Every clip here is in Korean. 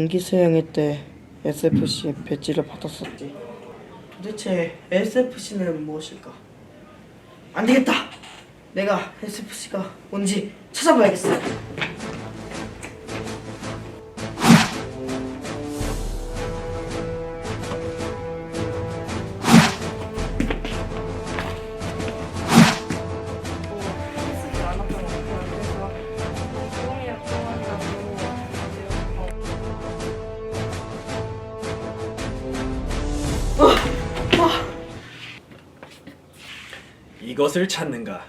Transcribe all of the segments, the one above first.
동기 수행회 때 SFC 배지를 받았었지. 도대체 SFC는 무엇일까? 안 되겠다. 내가 SFC가 뭔지 찾아봐야겠어. 이것을 찾는가?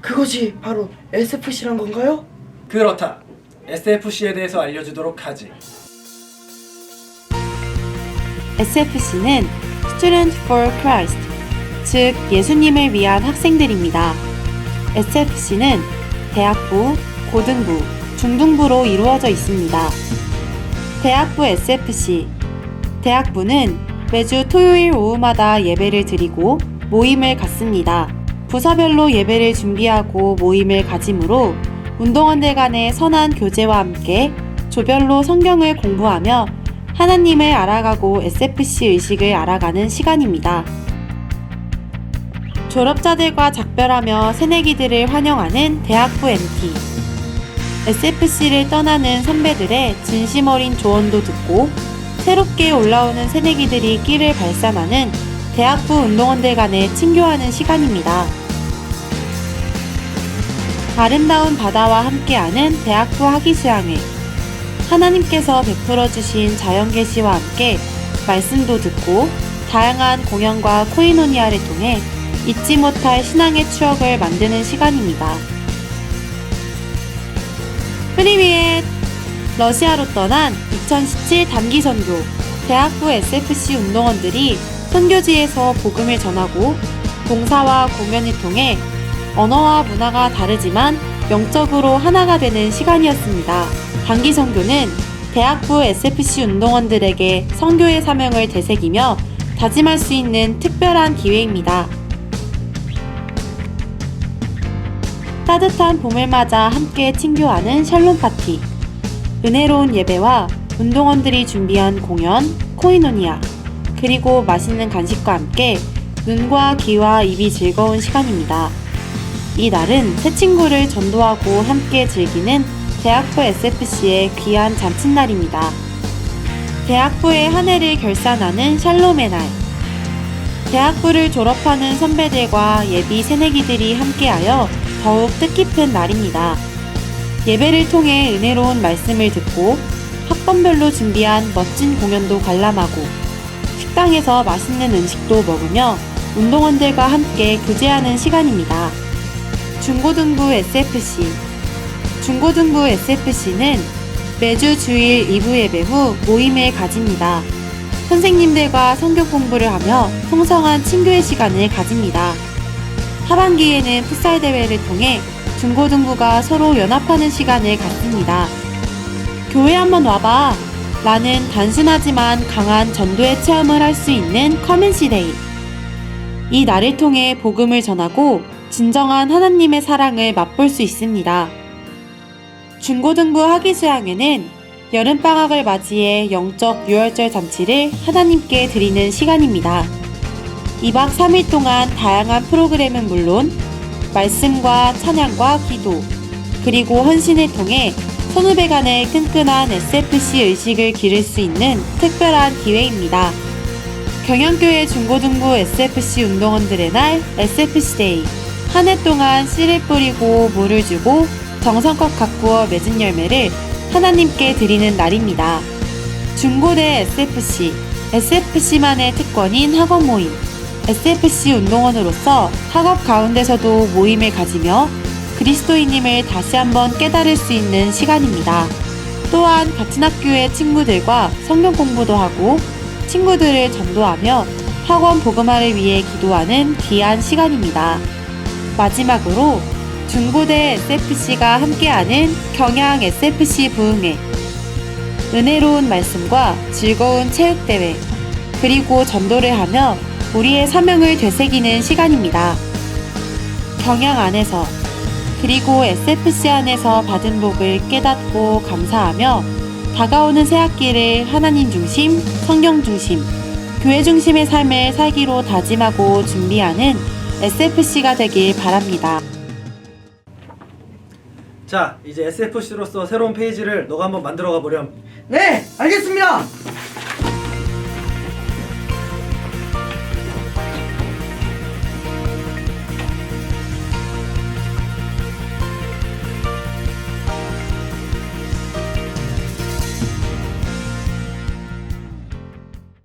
그것이 바로 SFC란 건가요? 그렇다. SFC에 대해서 알려주도록 하지. SFC는 Student for Christ, 즉 예수님을 위한 학생들입니다. SFC는 대학부, 고등부, 중등부로 이루어져 있습니다. 대학부 SFC 대학부는 매주 토요일 오후마다 예배를 드리고 모임을 갖습니다. 부서별로 예배를 준비하고 모임을 가짐으로 운동원들 간의 선한 교제와 함께 조별로 성경을 공부하며 하나님을 알아가고 SFC 의식을 알아가는 시간입니다. 졸업자들과 작별하며 새내기들을 환영하는 대학부 MT. SFC를 떠나는 선배들의 진심 어린 조언도 듣고 새롭게 올라오는 새내기들이 끼를 발산하는 대학부 운동원들 간에 친교하는 시간입니다. 아름다운 바다와 함께하는 대학부 학위수양회. 하나님께서 베풀어 주신 자연 계시와 함께 말씀도 듣고 다양한 공연과 코이노니아를 통해 잊지 못할 신앙의 추억을 만드는 시간입니다. 프리미엣 러시아로 떠난 2017 단기 선교 대학부 SFC 운동원들이 선교지에서 복음을 전하고 봉사와 공연을 통해 언어와 문화가 다르지만 영적으로 하나가 되는 시간이었습니다. 단기 선교는 대학부 SFC 운동원들에게 선교의 사명을 되새기며 다짐할 수 있는 특별한 기회입니다. 따뜻한 봄을 맞아 함께 친교하는 샬롬 파티. 은혜로운 예배와 운동원들이 준비한 공연, 코이노니아, 그리고 맛있는 간식과 함께 눈과 귀와 입이 즐거운 시간입니다. 이 날은 새 친구를 전도하고 함께 즐기는 대학부 SFC의 귀한 잔칫날입니다. 대학부의 한 해를 결산하는 샬롬의 날. 대학부를 졸업하는 선배들과 예비 새내기들이 함께하여 더욱 뜻깊은 날입니다. 예배를 통해 은혜로운 말씀을 듣고 학번별로 준비한 멋진 공연도 관람하고 식당에서 맛있는 음식도 먹으며 운동원들과 함께 교제하는 시간입니다. 중고등부 SFC 중고등부 SFC는 매주 주일 2부 예배 후 모임을 가집니다. 선생님들과 성경 공부를 하며 풍성한 친교의 시간을 가집니다. 하반기에는 풋살 대회를 통해 중고등부가 서로 연합하는 시간을 갖습니다. 교회 한번 와봐! 라는 단순하지만 강한 전도의 체험을 할 수 있는 커맨시 데이. 이 날을 통해 복음을 전하고 진정한 하나님의 사랑을 맛볼 수 있습니다. 중고등부 학위 수양회는 여름방학을 맞이해 영적 유월절 잔치를 하나님께 드리는 시간입니다. 2박 3일 동안 다양한 프로그램은 물론 말씀과 찬양과 기도, 그리고 헌신을 통해 선후배 간의 끈끈한 SFC 의식을 기를 수 있는 특별한 기회입니다. 경영교회 중고등부 SFC 운동원들의 날 SFC 데이. 한 해 동안 씨를 뿌리고 물을 주고 정성껏 가꾸어 맺은 열매를 하나님께 드리는 날입니다. 중고대 SFC, SFC만의 특권인 학원 모임, SFC 운동원으로서 학업 가운데서도 모임을 가지며 그리스도인임을 다시 한번 깨달을 수 있는 시간입니다. 또한 같은 학교의 친구들과 성경 공부도 하고 친구들을 전도하며 학원 복음화를 위해 기도하는 귀한 시간입니다. 마지막으로 중고대 SFC가 함께하는 경양 SFC 부흥회 은혜로운 말씀과 즐거운 체육대회 그리고 전도를 하며 우리의 사명을 되새기는 시간입니다. 경양 안에서 그리고 SFC 안에서 받은 복을 깨닫고 감사하며 다가오는 새학기를 하나님 중심, 성경 중심, 교회 중심의 삶을 살기로 다짐하고 준비하는 SFC가 되길 바랍니다. 자, 이제 SFC로서 새로운 페이지를 너가 한번 만들어 가 보렴. 네, 알겠습니다.